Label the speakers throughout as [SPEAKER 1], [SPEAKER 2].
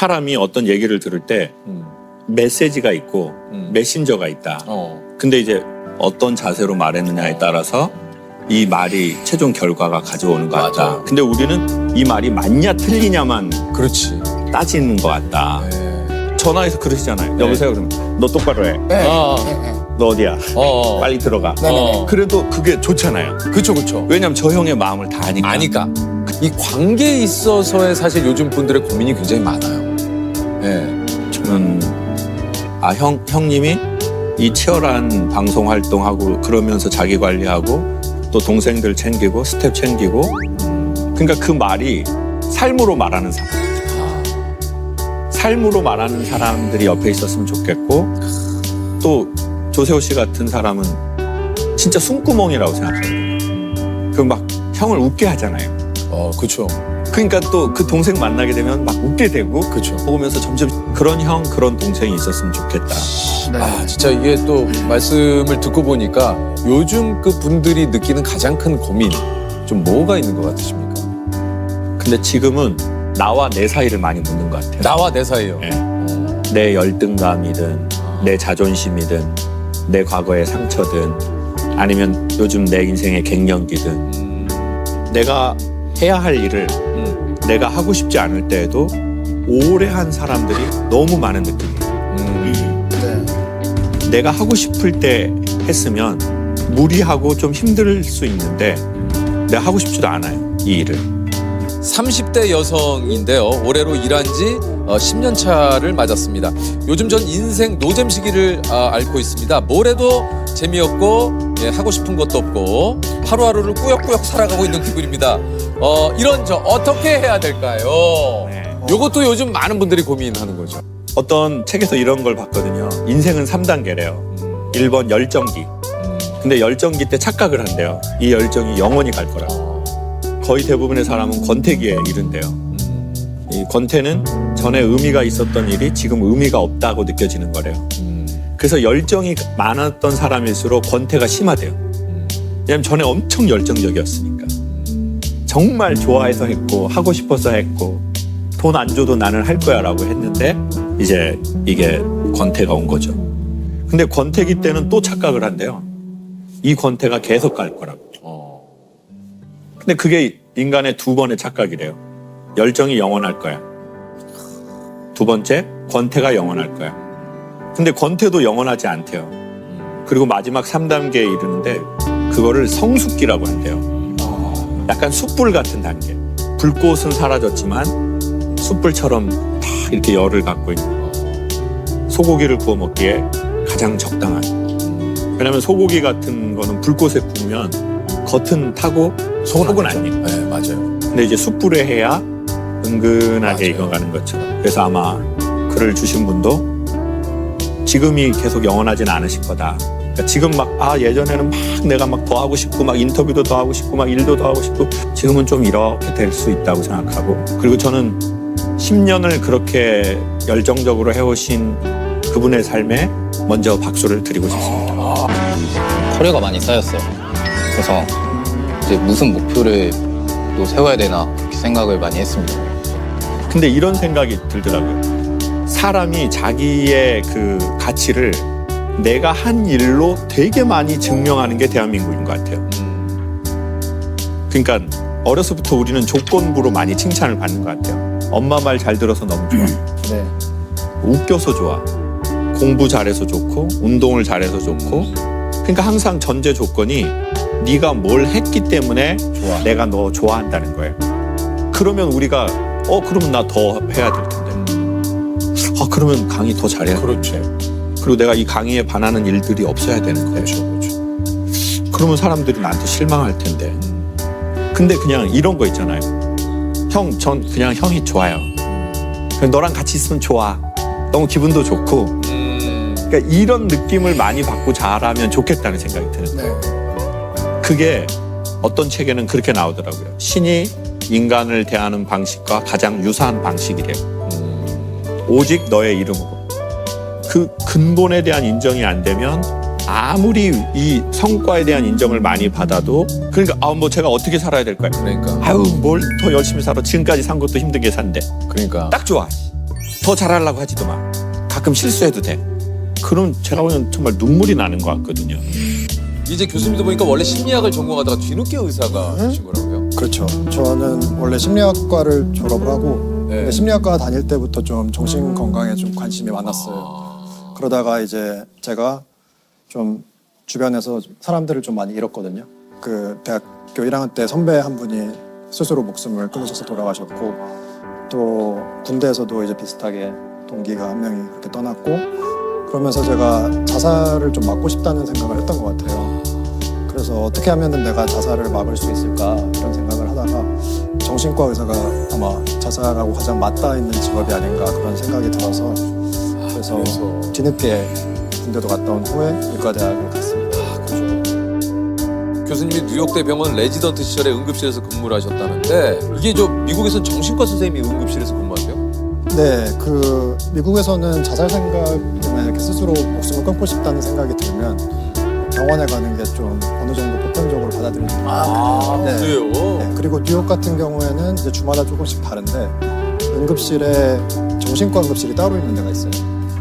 [SPEAKER 1] 사람이 어떤 얘기를 들을 때
[SPEAKER 2] 음.
[SPEAKER 1] 메시지가 있고
[SPEAKER 2] 음.
[SPEAKER 1] 메신저가 있다.
[SPEAKER 2] 어.
[SPEAKER 1] 근데 이제 어떤 자세로 말했느냐에 따라서 이 말이 최종 결과가 가져오는 것 같다. 근데 우리는 이 말이 맞냐 틀리냐만
[SPEAKER 2] 그렇지.
[SPEAKER 1] 따지는 것 같다.
[SPEAKER 2] 네.
[SPEAKER 1] 전화해서 그러시잖아요. 여보세요? 그러면 너 똑바로 해.
[SPEAKER 3] 네.
[SPEAKER 2] 아.
[SPEAKER 3] 네, 네.
[SPEAKER 1] 너 어디야?
[SPEAKER 2] 어.
[SPEAKER 1] 빨리 들어가.
[SPEAKER 3] 네네네.
[SPEAKER 1] 그래도 그게 좋잖아요.
[SPEAKER 2] 그쵸 그쵸.
[SPEAKER 1] 왜냐면 저 형의 마음을 다 아니까.
[SPEAKER 2] 아니까 이 관계에 있어서의 사실 요즘 분들의 고민이 굉장히 많아요. 예.
[SPEAKER 1] 저는 아 형 형님이 이 치열한 방송 활동하고 그러면서 자기 관리하고 또 동생들 챙기고 스텝 챙기고 그러니까 그 말이 삶으로 말하는 사람
[SPEAKER 2] 아,
[SPEAKER 1] 삶으로 말하는 사람들이 옆에 있었으면 좋겠고 또 조세호 씨 같은 사람은 진짜 숨구멍이라고 생각해요. 그막 형을 웃게 하잖아요.
[SPEAKER 2] 어, 그쵸.
[SPEAKER 1] 그러니까 또 그 동생 만나게 되면 막 웃게 되고
[SPEAKER 2] 그쵸.
[SPEAKER 1] 보면서 점점 그런 형 그런 동생이 있었으면 좋겠다.
[SPEAKER 3] 네.
[SPEAKER 2] 아, 진짜 이게 또 말씀을 듣고 보니까 요즘 그 분들이 느끼는 가장 큰 고민 좀 뭐가 있는 것 같으십니까?
[SPEAKER 1] 근데 지금은 나와 내 사이를 많이 묻는 것 같아요.
[SPEAKER 2] 나와 내 사이요.
[SPEAKER 1] 예.
[SPEAKER 2] 어.
[SPEAKER 1] 내 열등감이든 내 자존심이든 내 과거의 상처든 아니면 요즘 내 인생의 갱년기든
[SPEAKER 2] 음,
[SPEAKER 1] 내가 해야 할 일을
[SPEAKER 2] 음,
[SPEAKER 1] 내가 하고 싶지 않을 때에도 오래 한 사람들이 너무 많은 느낌이에요.
[SPEAKER 2] 음.
[SPEAKER 3] 네.
[SPEAKER 1] 내가 하고 싶을 때 했으면 무리하고 좀 힘들 수 있는데 내가 하고 싶지도 않아요. 이 일을.
[SPEAKER 2] 30대 여성인데요. 올해로 일한 지 어, 10년 차를 맞았습니다. 요즘 전 인생 노잼 시기를 아, 앓고 있습니다. 뭘 해도 재미없고 예, 하고 싶은 것도 없고 하루하루를 꾸역꾸역 살아가고 있는 기분입니다. 어, 이런 저 어떻게 해야 될까요?
[SPEAKER 1] 네.
[SPEAKER 2] 요것도 요즘 많은 분들이 고민하는 거죠.
[SPEAKER 1] 어떤 책에서 이런 걸 봤거든요. 인생은 3단계래요.
[SPEAKER 2] 음,
[SPEAKER 1] 1번 열정기.
[SPEAKER 2] 음,
[SPEAKER 1] 근데 열정기 때 착각을 한대요. 이 열정이 영원히 갈 거라고.
[SPEAKER 2] 어,
[SPEAKER 1] 거의 대부분의 사람은 권태기에 이른대요.
[SPEAKER 2] 음,
[SPEAKER 1] 이 권태는 전에 의미가 있었던 일이 지금 의미가 없다고 느껴지는 거래요.
[SPEAKER 2] 음,
[SPEAKER 1] 그래서 열정이 많았던 사람일수록 권태가 심하대요.
[SPEAKER 2] 음,
[SPEAKER 1] 왜냐면 전에 엄청 열정적이었으니까. 정말 좋아해서 했고 하고 싶어서 했고 돈 안 줘도 나는 할 거야라고 했는데 이제 이게 권태가 온 거죠. 근데 권태기 때는 또 착각을 한대요. 이 권태가 계속 갈 거라고.
[SPEAKER 2] 어,
[SPEAKER 1] 근데 그게 인간의 두 번의 착각이래요. 열정이 영원할 거야. 두 번째, 권태가 영원할 거야. 근데 권태도 영원하지 않대요.
[SPEAKER 2] 음,
[SPEAKER 1] 그리고 마지막 3단계에 이르는데 그거를 성숙기라고 한대요.
[SPEAKER 3] 어,
[SPEAKER 1] 약간 숯불 같은 단계. 불꽃은 사라졌지만 숯불처럼 다 이렇게 열을 갖고 있는 소고기를 구워 먹기에 가장 적당한. 왜냐면 소고기 같은 거는 불꽃에 구우면 겉은 타고 속은 안 익고.
[SPEAKER 2] 네, 맞아요.
[SPEAKER 1] 근데 이제 숯불에 해야 은근하게
[SPEAKER 2] 맞아요.
[SPEAKER 1] 익어가는 것처럼. 그래서 아마 글을 주신 분도 지금이 계속 영원하진 않으실 거다. 그러니까 지금 막, 아, 예전에는 막 내가 막 더 하고 싶고, 막 인터뷰도 더 하고 싶고, 막 일도 더 하고 싶고, 지금은 좀 이렇게 될 수 있다고 생각하고. 그리고 저는 10년을 그렇게 열정적으로 해오신 그분의 삶에 먼저 박수를 드리고 싶습니다.
[SPEAKER 4] 커리어가 많이 쌓였어요. 그래서 이제 무슨 목표를 또 세워야 되나 그렇게 생각을 많이 했습니다.
[SPEAKER 1] 근데 이런 생각이 들더라고요. 사람이 자기의 그 가치를 내가 한 일로 되게 많이 증명하는 게 대한민국인 것 같아요. 그러니까 어려서부터 우리는 조건부로 많이 칭찬을 받는 것 같아요. 엄마 말 잘 들어서 너무 좋아.
[SPEAKER 3] 네.
[SPEAKER 1] 웃겨서 좋아. 공부 잘해서 좋고 운동을 잘해서 좋고. 그러니까 항상 전제 조건이 네가 뭘 했기 때문에
[SPEAKER 2] 좋아.
[SPEAKER 1] 내가 너 좋아한다는 거예요. 그러면 우리가 어 그러면 나 더 해야 될 텐데. 아 그러면 강의 더 잘해야 돼.
[SPEAKER 2] 그렇죠.
[SPEAKER 1] 그리고 내가 이 강의에 반하는 일들이 없어야 되는 거예요.
[SPEAKER 2] 그렇죠. 그렇죠.
[SPEAKER 1] 그러면 사람들이 나한테 실망할 텐데. 근데 그냥 이런 거 있잖아요. 형, 전 그냥 형이 좋아요. 그냥 너랑 같이 있으면 좋아. 너무 기분도 좋고.
[SPEAKER 2] 음,
[SPEAKER 1] 그러니까 이런 느낌을 많이 받고 자라면 좋겠다는 생각이 드는 거예요.
[SPEAKER 3] 네.
[SPEAKER 1] 그게 어떤 책에는 그렇게 나오더라고요. 신이 인간을 대하는 방식과 가장 유사한 방식이래요.
[SPEAKER 2] 음,
[SPEAKER 1] 오직 너의 이름으로. 그 근본에 대한 인정이 안 되면 아무리 이 성과에 대한 인정을 많이 받아도 그러니까 아 뭐 제가 어떻게 살아야 될까요?
[SPEAKER 2] 그러니까.
[SPEAKER 1] 아유 뭘 더 열심히 살아 지금까지 산 것도 힘들게 산대
[SPEAKER 2] 그러니까.
[SPEAKER 1] 딱 좋아 더 잘하려고 하지도 마. 가끔 실수해도 돼. 그럼 제가 보면 정말 눈물이 나는 것 같거든요.
[SPEAKER 2] 이제 교수님도 보니까 원래 심리학을 전공하다가 뒤늦게 의사가 되신 거라고요.
[SPEAKER 3] 그렇죠. 저는 원래 심리학과를 졸업을 하고
[SPEAKER 2] 네.
[SPEAKER 3] 근데 심리학과 다닐 때부터 좀 정신 건강에 좀 관심이 많았어요.
[SPEAKER 2] 아,
[SPEAKER 3] 그러다가 이제 제가 좀 주변에서 사람들을 좀 많이 잃었거든요. 그 대학교 1학년 때 선배 한 분이 스스로 목숨을 끊으셔서 돌아가셨고 또 군대에서도 이제 비슷하게 동기가 한 명이 그렇게 떠났고 그러면서 제가 자살을 좀 막고 싶다는 생각을 했던 것 같아요. 그래서 어떻게 하면은 내가 자살을 막을 수 있을까 이런 생각을 하다가 정신과 의사가 아마 자살하고 가장 맞닿아 있는 직업이 아닌가 그런 생각이 들어서 그래서
[SPEAKER 2] 그래서
[SPEAKER 3] 뒤늦게 군대도 갔다 온 후에 의과대학을 갔습니다.
[SPEAKER 2] 교수님이 뉴욕대 병원 레지던트 시절에 응급실에서 근무를 하셨다는데 이게 저 미국에선 정신과 선생님이 응급실에서 근무하세요?
[SPEAKER 3] 네, 그 미국에서는 자살 생각이나 이렇게 스스로 목숨을 끊고 싶다는 생각이 들면 병원에 가는 게 좀 어느 정도 보편적으로 받아들여지는 것 같아요. 네.
[SPEAKER 2] 그래요?
[SPEAKER 3] 네, 그리고 뉴욕 같은 경우에는 이제 주마다 조금씩 다른데 응급실에 정신과 응급실이 따로 있는 데가 있어요.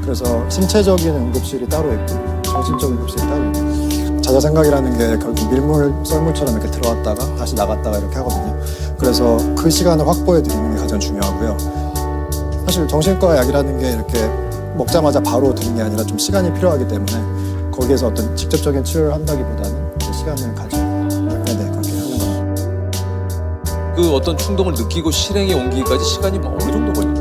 [SPEAKER 3] 그래서 신체적인 응급실이 따로 있고 정신적 응급실이 따로 있고 자자 생각이라는 게 결국 밀물 썰물처럼 이렇게 들어왔다가 다시 나갔다가 이렇게 하거든요. 그래서 그 시간을 확보해 드리는 게 가장 중요하고요. 사실 정신과 약이라는 게 이렇게 먹자마자 바로 드는 게 아니라 좀 시간이 필요하기 때문에 거기에서 어떤 직접적인 치료를 한다기보다는 시간을 가지고 네, 네, 그렇게 하는 거죠.
[SPEAKER 2] 그 어떤 충동을 느끼고 실행에 옮기기까지 시간이 뭐 어느 정도 걸리나요?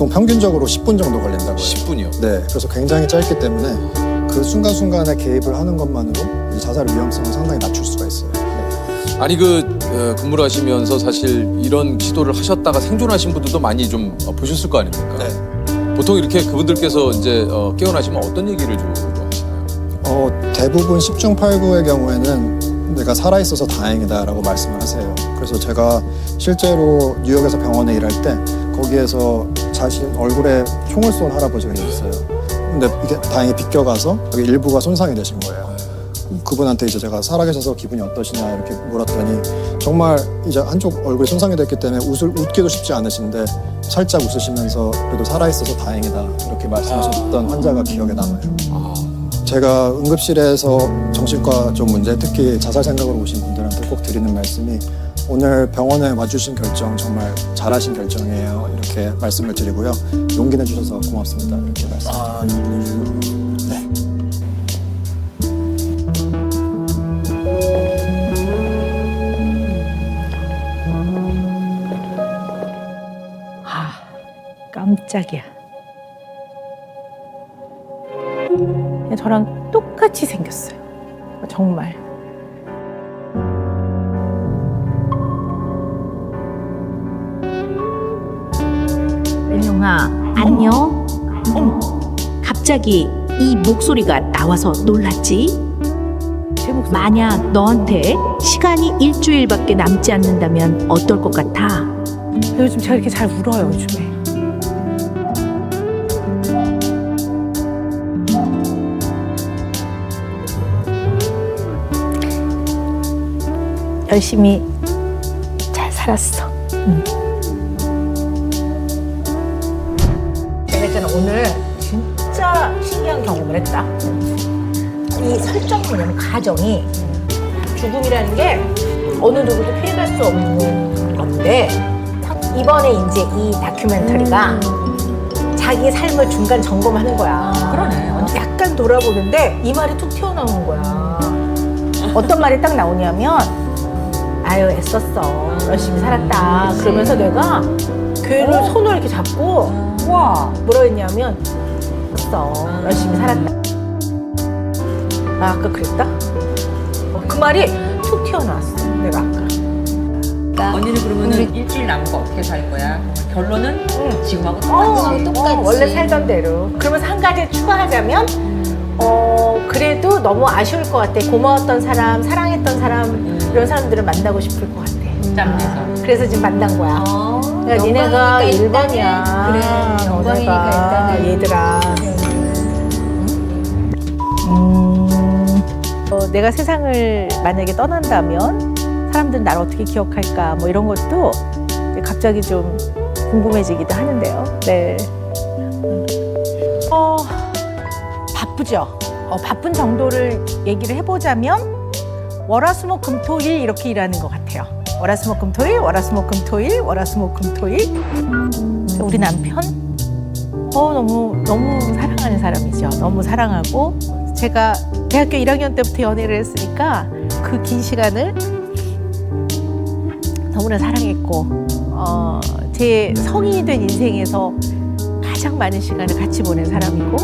[SPEAKER 3] 보통 평균적으로 10분 정도 걸린다고 해요.
[SPEAKER 2] 10분이요.
[SPEAKER 3] 네, 그래서 굉장히 짧기 때문에 그 순간순간에 개입을 하는 것만으로 이 자살 위험성을 상당히 낮출 수가 있어요. 네.
[SPEAKER 2] 아니 그 어, 근무를 하시면서 사실 이런 시도를 하셨다가 생존하신 분들도 많이 좀 어, 보셨을 거 아닙니까?
[SPEAKER 3] 네.
[SPEAKER 2] 보통 이렇게 그분들께서 이제 어, 깨어나시면 어떤 얘기를 좀 하시나요?
[SPEAKER 3] 어, 대부분 10중 8구의 경우에는 내가 살아있어서 다행이다라고 말씀을 하세요. 그래서 제가 실제로 뉴욕에서 병원에 일할 때 거기에서 자신 얼굴에 총을 쏜 할아버지가 있어요. 근데 이게 다행히 비껴가서 일부가 손상이 되신 거예요. 그분한테 이제 제가 살아계셔서 기분이 어떠시냐 이렇게 물었더니 정말 이제 한쪽 얼굴이 손상이 됐기 때문에 웃을 웃기도 쉽지 않으신데 살짝 웃으시면서 그래도 살아있어서 다행이다 이렇게 말씀하셨던 환자가 기억에 남아요. 제가 응급실에서 정신과 좀 문제, 특히 자살 생각으로 오신 분들한테 꼭 드리는 말씀이 오늘 병원에 와주신 결정 정말 잘하신 결정이에요. 이렇게 말씀을 드리고요. 용기 내주셔서 고맙습니다. 이렇게 말씀드립니다. 네.
[SPEAKER 5] 아, 깜짝이야. 저랑 똑같이 생겼어요. 정말.
[SPEAKER 6] 영아 안녕. 어머, 갑자기 이 목소리가 나와서 놀랐지? 만약 너한테 시간이 일주일밖에 남지 않는다면 어떨 것 같아?
[SPEAKER 5] 요즘 제가 이렇게 잘 울어요, 요즘에. 열심히 잘 살았어. 응. 뭐냐면 가정이 죽음이라는 게 어느 누구도 피해갈 수 없는 건데 이번에 이제 이 다큐멘터리가 자기 삶을 중간 점검하는 거야. 그러네. 약간 돌아보는데 이 말이 툭 튀어나오는 거야. 어떤 말이 딱 나오냐면 아유 애썼어 열심히 살았다 그러면서 내가 걔를 손을 이렇게 잡고 와 뭐라 했냐면 애썼어 열심히 살았다 아 아까 그랬다 어, 그 말이 툭 튀어나왔어 내가 아까
[SPEAKER 7] 언니는 그러면은 일주일 남은 거 어떻게 살 거야? 결론은
[SPEAKER 5] 응.
[SPEAKER 7] 지금하고
[SPEAKER 5] 어,
[SPEAKER 7] 똑같이.
[SPEAKER 5] 어, 원래 살던 대로. 그러면서 한 가지 추가하자면, 어, 그래도 너무 아쉬울 것 같아. 고마웠던 사람, 사랑했던 사람, 이런 사람들을 만나고 싶을 것 같아.
[SPEAKER 7] 짬내서.
[SPEAKER 5] 그래서 지금 만난 거야.
[SPEAKER 7] 어,
[SPEAKER 5] 그러니까 니네가
[SPEAKER 7] 영광이니까
[SPEAKER 5] 1번이야.
[SPEAKER 7] 그래, 영광이니까 일단은.
[SPEAKER 5] 얘들아. 내가 세상을 만약에 떠난다면 사람들은 나를 어떻게 기억할까 뭐 이런 것도 갑자기 좀 궁금해지기도 하는데요. 네. 어, 바쁘죠. 어, 바쁜 정도를 얘기를 해보자면 월화수목금토일 이렇게 일하는 것 같아요. 월화수목금토일, 월화수목금토일, 월화수목금토일. 우리 남편 어 너무 너무 사랑하는 사람이죠. 너무 사랑하고 제가 대학교 1학년 때부터 연애를 했으니까 그 긴 시간을 너무나 사랑했고 어, 제 성인이 된 인생에서 가장 많은 시간을 같이 보낸 사람이고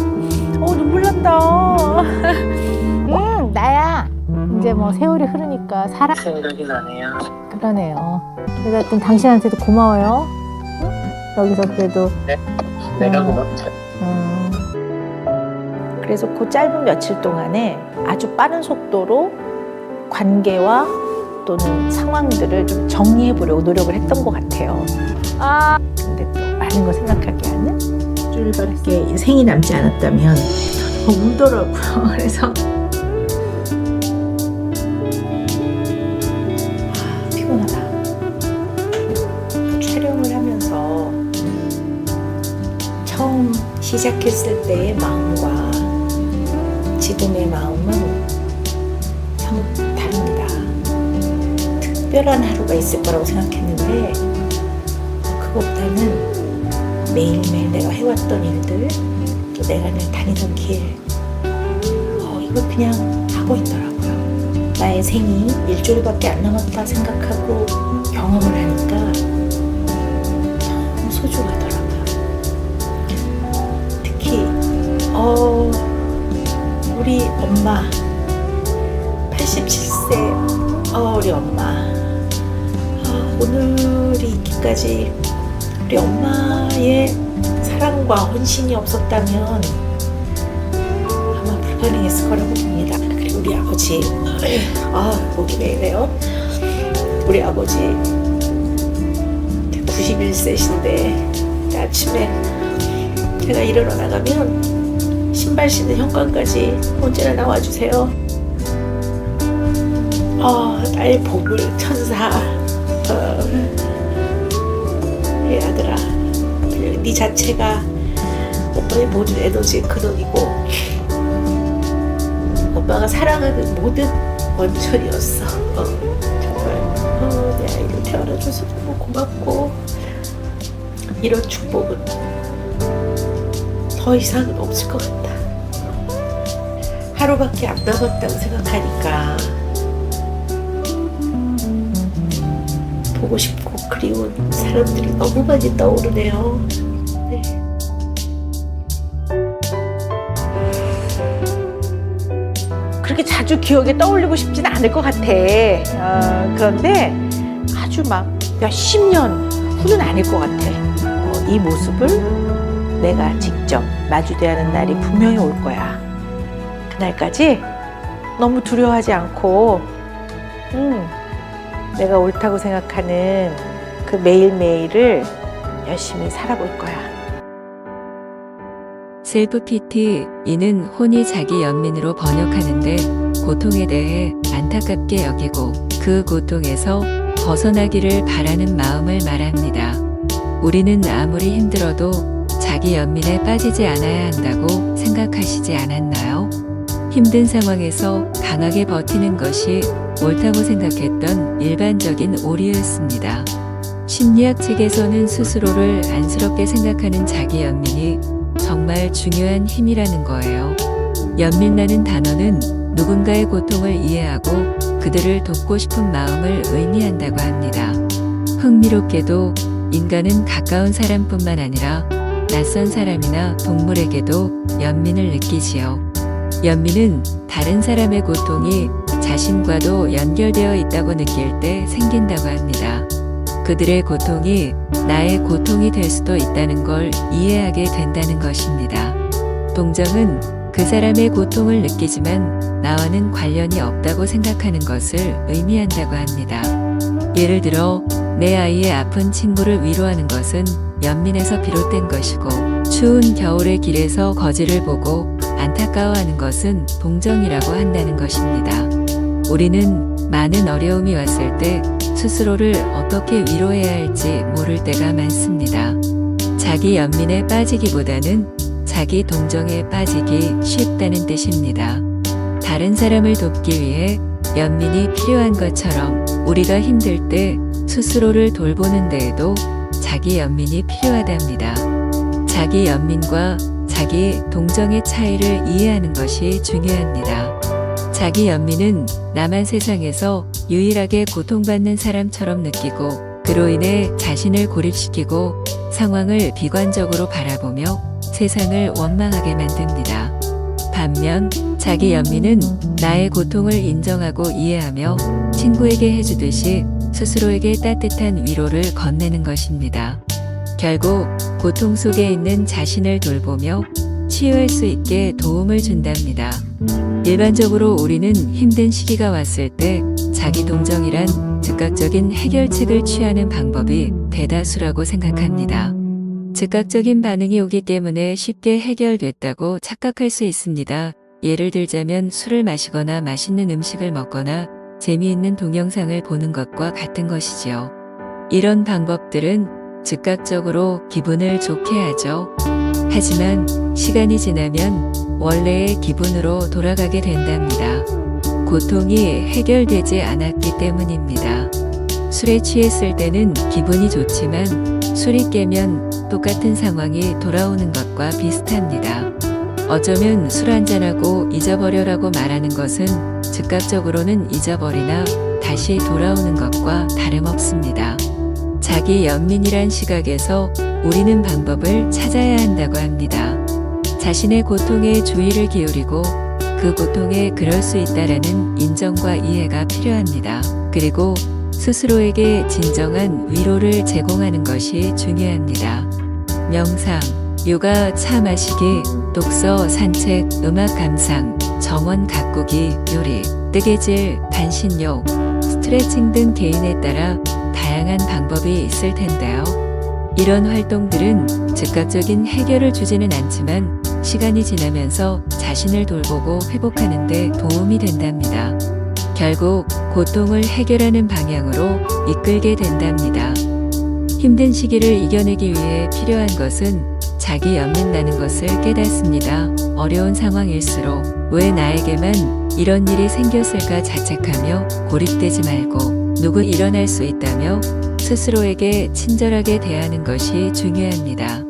[SPEAKER 5] 어 눈물 난다. 음 나야. 이제 뭐 세월이 흐르니까 사랑
[SPEAKER 8] 생각이 나네요.
[SPEAKER 5] 그러네요. 그래서 하여튼 당신한테도 고마워요. 응? 여기서 그래도
[SPEAKER 8] 내가
[SPEAKER 5] 음.
[SPEAKER 8] 고맙다.
[SPEAKER 5] 음. 그래서 그 짧은 며칠 동안에 아주 빠른 속도로 관계와 또는 상황들을 좀 정리해 보려고 노력을 했던 것 같아요. 아, 근데 또 많은 걸 생각하게 하는 일주일밖에 생이 남지 않았다면 더 울더라고요. 그래서 아, 피곤하다. 촬영을 하면서 처음 시작했을 때의 마음과 지금의 마음은 참 다릅니다. 특별한 하루가 있을 거라고 생각했는데 그것보다는 매일매일 내가 해왔던 일들 또 내가 늘 다니던 길 어, 이걸 그냥 하고 있더라고요. 나의 생이 일주일밖에 안 남았다 생각하고 경험을 하니까 너무 소중하더라고요. 특히 어 우리 엄마 87세 어 우리 엄마 아, 오늘이 있기까지 우리 엄마의 사랑과 헌신이 없었다면 아마 불가능했을 거라고 봅니다. 그리고 우리 아버지 아 목이 왜 이래요? 우리 아버지 91세신데 아침에 제가 일하러 나가면 신발 신는 현관까지 언제나 나와주세요. 어, 나의 보물 천사. 어, 내 아들아, 네 자체가 오빠의 모든 에너지의 근원이고 오빠가 사랑하는 모든 원천이었어. 어, 정말 어, 내 아이를 태어나줘서 너무 고맙고 이런 축복은 더 이상은 없을 것 같다. 하루밖에 안 남았다고 생각하니까 보고 싶고 그리운 사람들이 너무 많이 떠오르네요. 네. 그렇게 자주 기억에 떠올리고 싶지는 않을 것 같아. 어, 그런데 아주 막 몇십 년 후는 아닐 것 같아. 어, 이 모습을 내가 직접 마주대하는 날이 분명히 올 거야. 그날까지 너무 두려워하지 않고, 음, 내가 옳다고 생각하는 그 매일매일을 열심히 살아볼 거야.
[SPEAKER 9] 셀프 피트 이는 혼이 자기 연민으로 번역하는데 고통에 대해 안타깝게 여기고 그 고통에서 벗어나기를 바라는 마음을 말합니다. 우리는 아무리 힘들어도 자기 연민에 빠지지 않아야 한다고 생각하시지 않았나요? 힘든 상황에서 강하게 버티는 것이 옳다고 생각했던 일반적인 오류였습니다. 심리학 책에서는 스스로를 안쓰럽게 생각하는 자기 연민이 정말 중요한 힘이라는 거예요. 연민이라는 단어는 누군가의 고통을 이해하고 그들을 돕고 싶은 마음을 의미한다고 합니다. 흥미롭게도 인간은 가까운 사람뿐만 아니라 낯선 사람이나 동물에게도 연민을 느끼지요. 연민은 다른 사람의 고통이 자신과도 연결되어 있다고 느낄 때 생긴다고 합니다. 그들의 고통이 나의 고통이 될 수도 있다는 걸 이해하게 된다는 것입니다. 동정은 그 사람의 고통을 느끼지만 나와는 관련이 없다고 생각하는 것을 의미한다고 합니다. 예를 들어 내 아이의 아픈 친구를 위로하는 것은 연민에서 비롯된 것이고 추운 겨울의 길에서 거지를 보고 안타까워하는 것은 동정이라고 한다는 것입니다. 우리는 많은 어려움이 왔을 때 스스로를 어떻게 위로해야 할지 모를 때가 많습니다. 자기 연민에 빠지기보다는 자기 동정에 빠지기 쉽다는 뜻입니다. 다른 사람을 돕기 위해 연민이 필요한 것처럼 우리가 힘들 때 스스로를 돌보는 데에도 자기 연민이 필요하답니다. 자기 연민과 자기 동정의 차이를 이해하는 것이 중요합니다. 자기 연민은 나만 세상에서 유일하게 고통받는 사람처럼 느끼고 그로 인해 자신을 고립시키고 상황을 비관적으로 바라보며 세상을 원망하게 만듭니다. 반면 자기 연민은 나의 고통을 인정하고 이해하며 친구에게 해주듯이 스스로에게 따뜻한 위로를 건네는 것입니다. 결국 고통 속에 있는 자신을 돌보며 치유할 수 있게 도움을 준답니다. 일반적으로 우리는 힘든 시기가 왔을 때 자기 동정이란 즉각적인 해결책을 취하는 방법이 대다수라고 생각합니다. 즉각적인 반응이 오기 때문에 쉽게 해결됐다고 착각할 수 있습니다. 예를 들자면 술을 마시거나 맛있는 음식을 먹거나 재미있는 동영상을 보는 것과 같은 것이지요. 이런 방법들은 즉각적으로 기분을 좋게 하죠. 하지만 시간이 지나면 원래의 기분으로 돌아가게 된답니다. 고통이 해결되지 않았기 때문입니다. 술에 취했을 때는 기분이 좋지만 술이 깨면 똑같은 상황이 돌아오는 것과 비슷합니다. 어쩌면 술 한잔하고 잊어버려라고 말하는 것은 즉각적으로는 잊어버리나 다시 돌아오는 것과 다름없습니다. 자기 연민이란 시각에서 우리는 방법을 찾아야 한다고 합니다. 자신의 고통에 주의를 기울이고 그 고통에 그럴 수 있다라는 인정과 이해가 필요합니다. 그리고 스스로에게 진정한 위로를 제공하는 것이 중요합니다. 명상, 요가, 차 마시기, 독서, 산책, 음악 감상, 정원 가꾸기, 요리, 뜨개질, 반신욕, 스트레칭 등 개인에 따라 다양한 방법이 있을 텐데요. 이런 활동들은 즉각적인 해결을 주지는 않지만 시간이 지나면서 자신을 돌보고 회복하는 데 도움이 된답니다. 결국 고통을 해결하는 방향으로 이끌게 된답니다. 힘든 시기를 이겨내기 위해 필요한 것은 자기 연민나는 것을 깨닫습니다. 어려운 상황일수록 왜 나에게만 이런 일이 생겼을까 자책하며 고립되지 말고 누구 일어날 수 있다며 스스로에게 친절하게 대하는 것이 중요합니다.